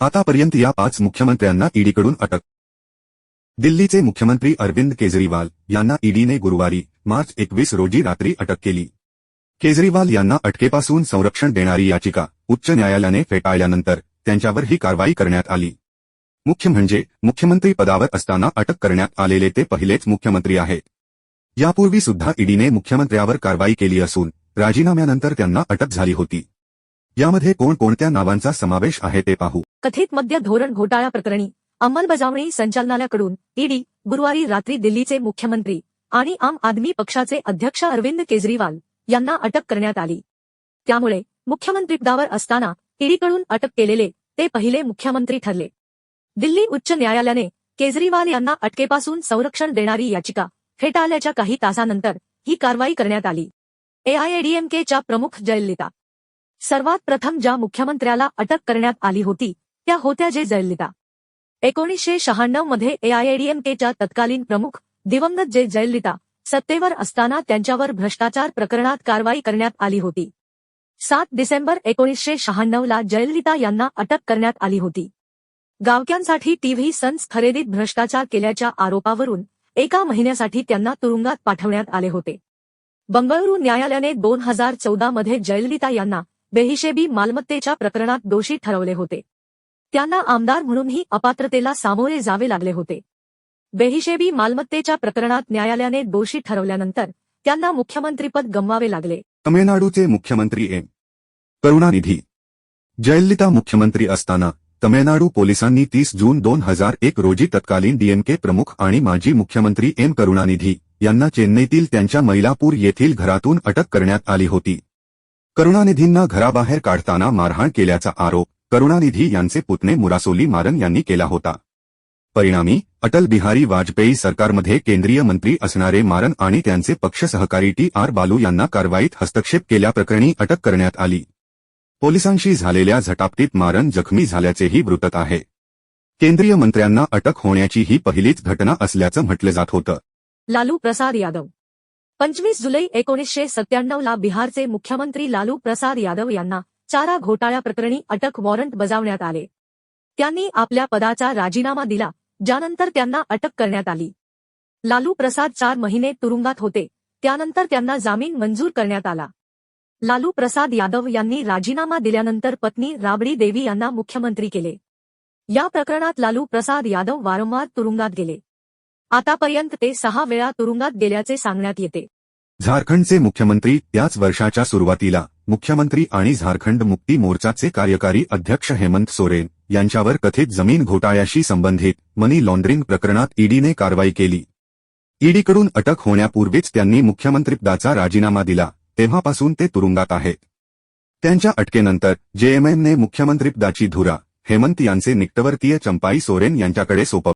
आतापर्यंत या पाच मुख्यमंत्र्यांना ईडीकडून अटक. दिल्लीचे मुख्यमंत्री अरविंद केजरीवाल यांना ईडीने गुरुवारी मार्च एकवीस रोजी रात्री अटक केली. केजरीवाल यांना अटकेपासून संरक्षण देणारी याचिका उच्च न्यायालयाने फेटाळल्यानंतर त्यांच्यावर ही कारवाई करण्यात आली. मुख्य म्हणजे मुख्यमंत्री पदावर असताना अटक करण्यात आलेले ते पहिलेच मुख्यमंत्री आहेत. यापूर्वी सुद्धा ईडीने मुख्यमंत्र्यावर कारवाई केली असून राजीनाम्यानंतर त्यांना अटक झाली होती. यामध्ये कोणकोणत्या नावांचा समावेश आहे ते पाहू. कथित मध्य धोरण घोटाळा प्रकरणी अंमलबजावणी संचालनालयाकडून ईडी गुरुवारी रात्री दिल्लीचे मुख्यमंत्री आणि आम आदमी पक्षाचे अध्यक्ष अरविंद केजरीवाल यांना अटक करण्यात आली. त्यामुळे मुख्यमंत्रीपदावर असताना ईडीकडून अटक केलेले ते पहिले मुख्यमंत्री ठरले. दिल्ली उच्च न्यायालयाने केजरीवाल यांना अटकेपासून संरक्षण देणारी याचिका फेटाळल्याच्या काही तासानंतर ही कारवाई करण्यात आली. एआयएडीएमकेच्या प्रमुख जयललिता सर्वात प्रथम ज्या मुख्यमंत्र्याला अटक करण्यात आली होती त्या होत्या जे जयललिता. एकोणीसशे शहाण्णवमध्ये एआयएडीएमकेच्या तत्कालीन प्रमुख दिवंगत जे जयललिता सत्तेवर असताना त्यांच्यावर भ्रष्टाचार प्रकरणात कारवाई करण्यात आली होती. सात डिसेंबर एकोणीसशे शहाण्णवला जयललिता यांना अटक करण्यात आली होती. गावक्यांसाठी टीव्ही सन्स खरेदीत भ्रष्टाचार केल्याच्या आरोपावरून एका महिन्यासाठी त्यांना तुरुंगात पाठवण्यात आले होते. बंगळुरू न्यायालयाने दोन हजार चौदा मध्ये जयललिता यांना बेहिशेबी मालमत्तेच्या प्रकरणात दोषी ठरवले होते. त्यांना आमदार म्हणूनही अपात्रतेला सामोरे जावे लागले होते. बेहिशेबी मालमत्तेच्या प्रकरणात न्यायालयाने दोषी ठरवल्यानंतर त्यांना मुख्यमंत्रीपद गमवावे लागले. तमिळनाडूचे मुख्यमंत्री एम करुणानिधी. जयललिता मुख्यमंत्री असताना तमिळनाडू पोलिसांनी तीस जून दोन हजार एक रोजी तत्कालीन डीएमके प्रमुख आणि माजी मुख्यमंत्री एम. करुणानिधी यांना चेन्नईतील त्यांच्या मैलापूर येथील घरातून अटक करण्यात आली होती. करुणानिधींना घराबाहेर काढताना मारहाण केल्याचा आरोप करुणानिधी यांचे पुतणे मुरासोली मारन यांनी केला होता. परिणामी अटल बिहारी वाजपेयी सरकारमध्ये केंद्रीय मंत्री असणारे मारन आणि त्यांचे पक्ष सहकारी टी आर बालू यांना कारवाईत हस्तक्षेप केल्याप्रकरणी अटक करण्यात आली. पोलिसांशी झालेल्या झटापटीत मारन जखमी झाल्याचेही वृत्त आहे. केंद्रीय मंत्र्यांना अटक होण्याची ही पहिलीच घटना असल्याचं म्हटलं जात होतं. लालू प्रसाद यादव पंचवीस जुलै एकोणीसशे सत्त्याण्णवला बिहारचे मुख्यमंत्री लालू प्रसाद यादव यांना चारा घोटाळ्याप्रकरणी अटक वॉरंट बजावण्यात आले. त्यांनी आपल्या पदाचा राजीनामा दिला ज्यानंतर त्यांना अटक करण्यात आली. लालू प्रसाद चार महिने तुरुंगात होते त्यानंतर त्यांना जामीन मंजूर करण्यात आला. लालू प्रसाद यादव यांनी राजीनामा दिल्यानंतर पत्नी राबडी देवी यांना मुख्यमंत्री केले. या प्रकरणात लालू प्रसाद यादव वारंवार तुरुंगात गेले. आतापर्यंत ते सहा वेळा तुरुंगात गेल्याचे सांगण्यात येते. झारखंडचे मुख्यमंत्री त्याच वर्षाच्या सुरुवातीला मुख्यमंत्री आणि झारखंड मुक्ती मोर्चाचे कार्यकारी अध्यक्ष हेमंत सोरेन यांच्यावर कथित जमीन घोटाळ्याशी संबंधित मनी लॉन्ड्रिंग प्रकरणात ईडीने कारवाई केली. ईडीकडून अटक होण्यापूर्वीच त्यांनी मुख्यमंत्रीपदाचा राजीनामा दिला तेव्हापासून ते तुरुंगात आहेत. त्यांच्या अटकेनंतर जेएमएमने मुख्यमंत्रीपदाची धुरा हेमंत यांचे निकटवर्तीय चंपाई सोरेन यांच्याकडे सोपवली.